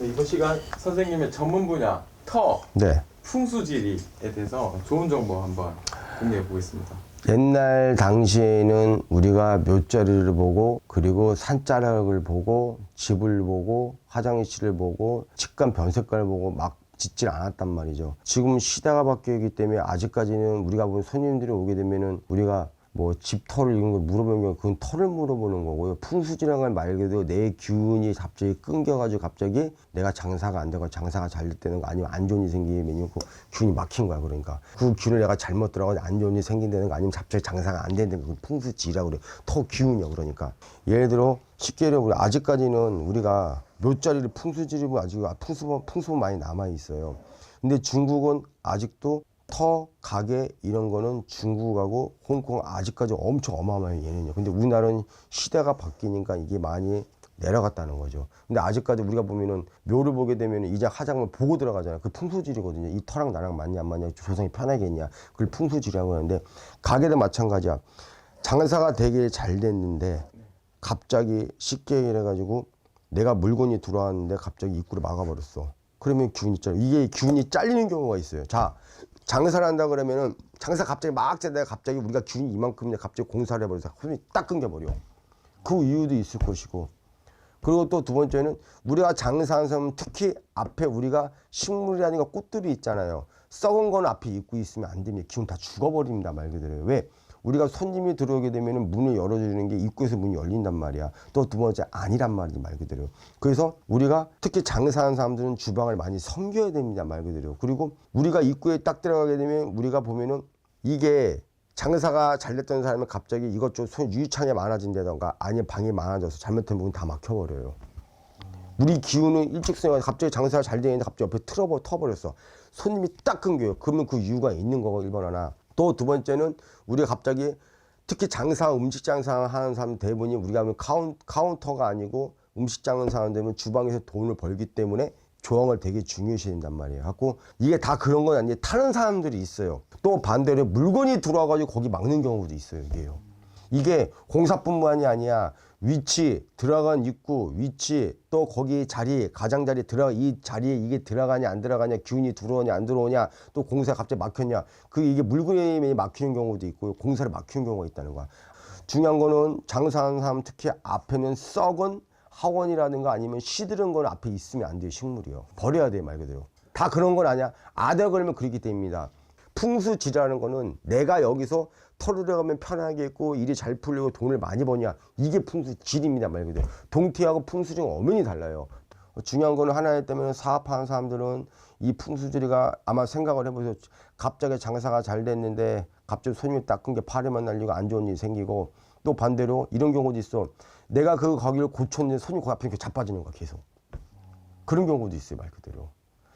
네, 이번 시간 선생님의 전문 분야 터 네. 풍수지리에 대해서 좋은 정보 한번 공유해 보겠습니다. 옛날 당시에는 우리가 묘자리를 보고 그리고 산자락을 보고 집을 보고 화장실을 보고 직관 변색관을 보고 막 짓질 않았단 말이죠. 지금 시대가 바뀌었기 때문에 아직까지는 우리가 본 손님들이 오게 되면은 우리가 뭐 집터를 이런 걸 물어보면 그건 터를 물어보는 거고요. 풍수지랑을 말 그대로 내 기운이 갑자기 끊겨가지고 갑자기 내가 장사가 안 되고 장사가 잘 됐다는 거 아니면 안 좋은 일이 생기면 그 기운이 막힌 거야 그러니까 그 기운을 내가 잘못 들어가고 안 좋은 일이 생긴다는 거 아니면 갑자기 장사가 안 되는 거 풍수지라고 그래. 터 기운이야 그러니까 예를 들어 쉽게 얘기하면 아직까지는 우리가 묘자리를 풍수지리고 아직 풍수 풍수 많이 남아 있어요. 근데 중국은 아직도 터, 가게 이런 거는 중국하고 홍콩 아직까지 엄청 어마어마해요 얘는요. 근데 우리나라는 시대가 바뀌니까 이게 많이 내려갔다는 거죠. 근데 아직까지 우리가 보면은 묘를 보게 되면 이제 화장을 보고 들어가잖아요. 그 풍수질이거든요. 이 터랑 나랑 맞냐 안 맞냐 조상이 편하겠냐. 그걸 풍수질이라고 하는데 가게도 마찬가지야. 장사가 되게 잘 됐는데 갑자기 쉽게 이래가지고 내가 물건이 들어왔는데 갑자기 입구를 막아버렸어. 그러면 기운이 있잖아. 이게 기운이 잘리는 경우가 있어요. 자, 장사를 한다 그러면은 장사 갑자기 막 되다가 갑자기 우리가 기운이 이만큼인데 갑자기 공사를 해버려서 손이 딱 끊겨버려. 그 이유도 있을 것이고. 그리고 또 두 번째는 우리가 장사하는 사람 특히 앞에 우리가 식물이라든가 꽃들이 있잖아요. 썩은 거는 앞에 입고 있으면 안 됩니다. 기운 다 죽어버립니다. 말 그대로. 왜? 우리가 손님이 들어오게 되면 문을 열어주는 게 입구에서 문이 열린단 말이야. 또 두 번째 아니란 말이지 말 그대로. 그래서 우리가 특히 장사하는 사람들은 주방을 많이 섬겨야 됩니다. 말 그대로. 그리고 우리가 입구에 딱 들어가게 되면 우리가 보면은 이게 장사가 잘 됐던 사람은 갑자기 이것저것 손 유창이 많아진다던가 아니면 방이 많아져서 잘못된 부분 다 막혀버려요. 우리 기운은 일직선에 갑자기 장사가 잘 되는데 갑자기 옆에 틀어버 터버렸어. 손님이 딱 끊겨요. 그러면 그 이유가 있는 거고 1번 하나. 또 두 번째는 우리가 갑자기 특히 장사 음식 장사 하는 사람 대부분이 우리가 하면 카운, 카운터가 아니고 음식 장사 하는 데면 주방에서 돈을 벌기 때문에 조항을 되게 중요시 된단 말이에요. 갖고 이게 다 그런 건 아니에요. 타는 사람들이 있어요. 또 반대로 물건이 들어와가지고 거기 막는 경우도 있어요. 이게요. 이게 공사뿐만이 아니야. 위치, 들어간 입구, 위치, 또 거기 자리, 가장자리 들어가, 이 자리에 이게 들어가냐, 안 들어가냐, 기운이 들어오냐, 안 들어오냐, 또 공사 갑자기 막혔냐. 그 이게 물건이 막히는 경우도 있고, 공사를 막히는 경우가 있다는 거야. 중요한 거는 장사하는 사람 특히 앞에는 썩은 학원이라든가 아니면 시들은 건 앞에 있으면 안 돼요, 식물이요. 버려야 돼요, 말 그대로. 다 그런 건 아니야. 아들 걸면 그렇게 됩니다. 풍수지라는 거는 내가 여기서 털을 들어가면 편하게 있고 일이 잘 풀리고 돈을 많이 버냐? 이게 풍수질입니다 말 그대로. 동티하고 풍수지가 엄연히 달라요. 중요한 거는 하나에 때문에 사업하는 사람들은 이 풍수지리가 아마 생각을 해보세요. 갑자기 장사가 잘 됐는데 갑자기 손님이 딱 끊겨 팔에만 날리고 안 좋은 일이 생기고 또 반대로 이런 경우도 있어. 내가 그 거기를 고쳤는데 손님 그 앞에 이렇게 자빠지는 거야 계속. 그런 경우도 있어요 말 그대로.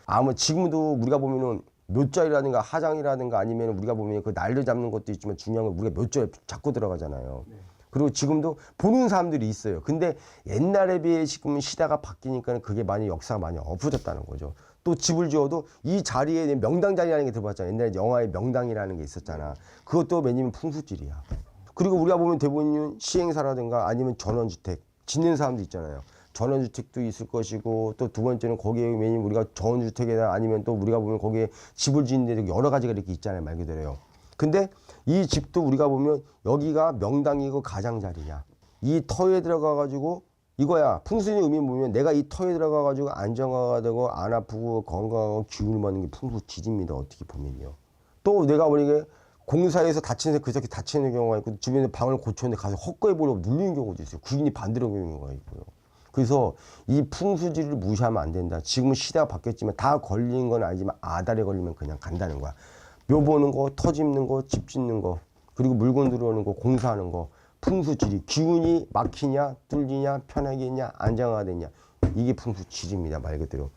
아마 지금도 우리가 보면은 묘자리라든가 하장이라든가 아니면 우리가 보면 그 날려 잡는 것도 있지만 중요한 건 우리가 묘자에 자꾸 들어가잖아요. 그리고 지금도 보는 사람들이 있어요. 근데 옛날에 비해 지금 시대가 바뀌니까 그게 많이 역사가 많이 없어졌다는 거죠. 또 집을 지어도 이 자리에 명당 자리라는 게 들어봤잖아요. 옛날에 영화에 명당이라는 게 있었잖아. 그것도 왜냐면 풍수질이야. 그리고 우리가 보면 대부분 시행사라든가 아니면 전원주택 짓는 사람도 있잖아요. 전원주택도 있을 것이고 또 두 번째는 거기에 왜냐면 우리가 전원주택이나 아니면 또 우리가 보면 거기에 집을 짓는 데도 여러 가지가 이렇게 있잖아요 말 그대로요. 근데 이 집도 우리가 보면 여기가 명당이고 가장자리냐 이 터에 들어가 가지고 이거야 풍수의 의미 보면 내가 이 터에 들어가 가지고 안정화가 되고 안 아프고 건강하고 기운을 받는 게 풍수 지집니다 어떻게 보면요. 또 내가 보니까 공사에서 다치는 그 새끼 다치는 경우가 있고 주변에 방을 고쳤는데 가서 헛거해 보려고 눌리는 경우도 있어요. 구인이 반대로 경우가 있고요. 그래서 이 풍수지를 무시하면 안 된다. 지금은 시대가 바뀌었지만 다 걸리는 건 아니지만 아다리 걸리면 그냥 간다는 거야. 묘 보는 거, 터 짓는 거, 집 짓는 거, 그리고 물건 들어오는 거, 공사하는 거, 풍수지리. 기운이 막히냐, 뚫리냐, 편하게 있냐, 안정화되냐. 이게 풍수지리입니다. 말 그대로.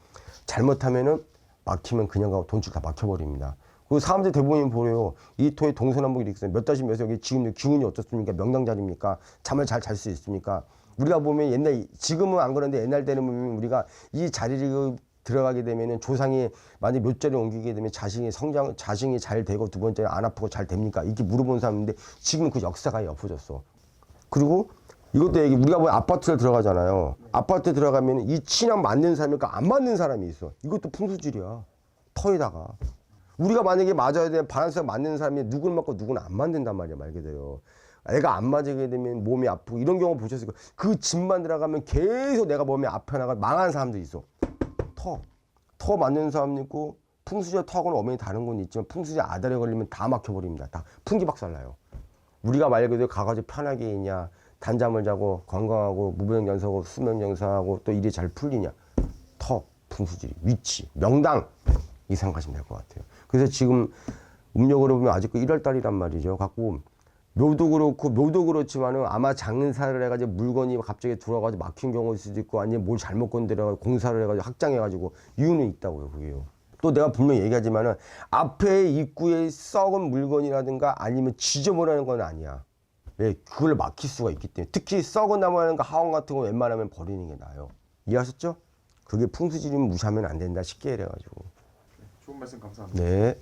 잘못하면은 막히면 그냥 가고 돈줄 다 막혀버립니다. 그 사람들 대부분이 보래요. 이 토에 동서남북 이렇게 있어요. 몇 달씩 몇 여기 지금 기운이 어떻습니까? 명당 자리입니까? 잠을 잘 잘 수 있습니까? 우리가 보면 옛날 지금은 안 그런데 옛날 때는 보면 우리가 이 자리를 들어가게 되면은 조상이 만약 몇 자리 옮기게 되면 자신이 성장 자신이 잘 되고 두 번째는 안 아프고 잘 됩니까? 이렇게 물어본 사람인데 지금 그 역사가 아예 없어졌어. 그리고 이것도 얘기 우리가 뭐 아파트를 들어가잖아요. 아파트 들어가면 이 친한 맞는 사람이니까 안 맞는 사람이 있어. 이것도 풍수질이야. 터에다가 우리가 만약에 맞아야 되는 바란스가 맞는 사람이 누굴 맞고 누구는 안 맞는단 말이야 말 그대로. 애가 안 맞게 되면 몸이 아프고 이런 경우 보셨을 거예요. 그 집만 들어가면 계속 내가 몸이 아파 나가 망한 사람도 있어. 터. 터 맞는 사람도 있고 풍수지 터하고는 엄연히 다른 건 있지만 풍수지 아달에 걸리면 다 막혀버립니다. 다 풍기 박살나요. 우리가 말 그대로 가가지고 편하게 있냐 단잠을 자고 건강하고 무병 연사하고 수명 연사하고 또 일이 잘 풀리냐 터 풍수지리 위치 명당 이 생각하시면 될 것 같아요 그래서 지금 음력으로 보면 아직도 1월 달이란 말이죠 갖고 묘도 그렇고 묘도 그렇지만은 아마 장사를 해가지고 물건이 갑자기 들어와가지고 막힌 경우일 수도 있고 아니면 뭘 잘못 건드려가지고 공사를 해가지고 확장해가지고 이유는 있다고요 그게요 또 내가 분명히 얘기하지만은 앞에 입구에 썩은 물건이라든가 아니면 지저분한 건 아니야. 왜? 그걸 막힐 수가 있기 때문에. 특히 썩은 나무라든가 하원 같은 거 웬만하면 버리는 게 나아요. 이해하셨죠? 그게 풍수지리면 무시하면 안 된다. 쉽게 이래가지고. 좋은 말씀 감사합니다. 네